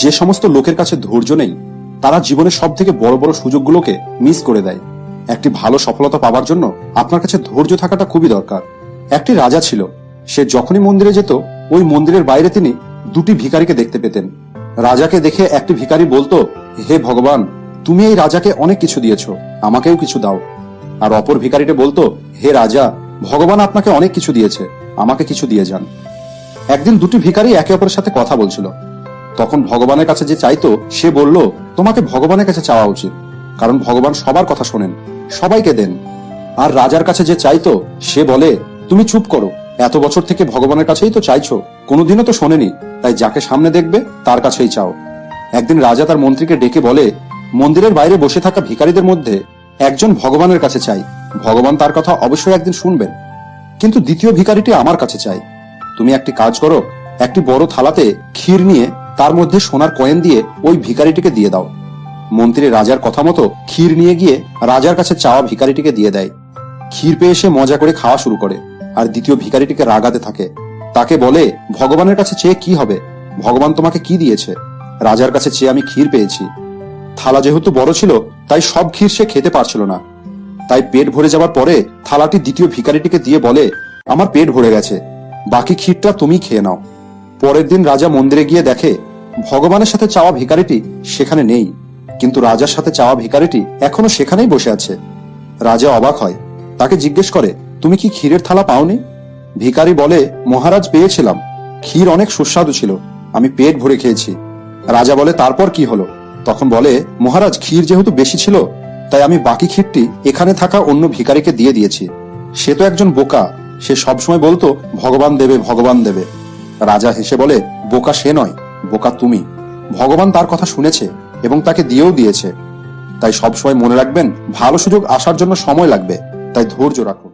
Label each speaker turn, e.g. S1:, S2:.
S1: যে সমস্ত লোকের কাছে ধৈর্য নেই, তারা জীবনের সব থেকে বড় বড় সুযোগগুলোকে মিস করে দেয়। একটি ভালো সফলতা পাওয়ার জন্য আপনার কাছে ধৈর্য থাকাটা খুবই দরকার। একটি রাজা ছিল, সে যখনই মন্দিরে যেত, ওই মন্দিরের বাইরে তিনি দুটি ভিখারিকে দেখতে পেতেন। রাজাকে দেখে একটি ভিখারি বলতো, হে ভগবান, তুমি এই রাজাকে অনেক কিছু দিয়েছ, আমাকেও কিছু দাও। আর অপর ভিখারিটা বলতো, হে রাজা, ভগবান আপনাকে অনেক কিছু দিয়েছে, আমাকে কিছু দিয়ে যান। একদিন দুটি ভিখারি একে অপরের সাথে কথা বলছিল। তখন ভগবানের কাছে যে চাইতো, সে বলল, তোমাকে ভগবানের কাছে চাওয়া উচিত। কারণ ভগবান সবার কথা শোনেন, সবাইকে দেন। আর রাজার কাছে যে চাইতো, সে বলে, তুমি চুপ করো। এত বছর থেকে ভগবানের কাছেই তো চাইছো। কোনোদিনও তো শোনেনি। তাই যাকে সামনে দেখবে, তার কাছেই চাও। একদিন রাজা তার মন্ত্রীকে ডেকে বলে, মন্দিরের বাইরে বসে থাকা ভিখারিদের মধ্যে একজন ভগবানের কাছে চাই। ভগবান তার কথা অবশ্যই একদিন শুনবেন। কিন্তু দ্বিতীয় ভিখারিটি আমার কাছে চাই। তুমি একটি কাজ করো, একটি বড় থালাতে ক্ষীর নিয়ে তার মধ্যে সোনার কয়েন দিয়ে ওই ভিখারিটিকে দিয়ে দাও। মন্ত্রী রাজার কথা মতো ক্ষীর নিয়ে গিয়ে রাজার কাছে চাওয়া ভিখারিটিকে দিয়ে দেয়। ক্ষীর পেয়ে সে মজা করে খাওয়া শুরু করে আর দ্বিতীয় ভিখারিটিকে রাগাতে থাকে। তাকে বলে, ভগবানের কাছে চেয়ে কি হবে? ভগবান তোমাকে কি দিয়েছে? রাজার কাছে চেয়ে আমি ক্ষীর পেয়েছি। থালা যেহেতু বড় ছিল, তাই সব ক্ষীর সে খেতে পারছিল না। তাই পেট ভরে যাওয়ার পরে থালাটি দ্বিতীয় ভিখারিটিকে দিয়ে বলে, আমার পেট ভরে গেছে। বাকি ক্ষীরটা তুমি খেয়ে নাও। পরের দিন রাজা মন্দিরে গিয়ে দেখে, ভগবানের সাথে চাওয়া ভিখারিটি সেখানে নেই। কিন্তু রাজার সাথে চাওয়া ভিখারিটি এখনও সেখানেই বসে আছে। রাজা অবাক হয়, তাকে জিজ্ঞেস করে, তুমি কি ক্ষীরের থালা পাওনি? ভিখারি বলে, মহারাজ পেয়েছিলাম। ক্ষীর অনেক সুস্বাদু ছিল, আমি পেট ভরে খেয়েছি। রাজা বলে, তারপর কি হলো? তখন বলে, মহারাজ, ক্ষীর যেহেতু বেশি ছিল, তাই আমি বাকি ক্ষীরটি এখানে থাকা অন্য ভিখারিকে দিয়ে দিয়েছি। সে তো একজন বোকা, সে সবসময় বলতো, ভগবান দেবে ভগবান দেবে। রাজা হেসে বলে, বোকা সে নয়, বোকা তুমি। ভগবান তার কথা শুনেছে এবং তাকে দিয়েও দিয়েছে। তাই সবসময় মনে রাখবেন, ভালো সুযোগ আসার জন্য সময় লাগবে, তাই ধৈর্য রাখুন।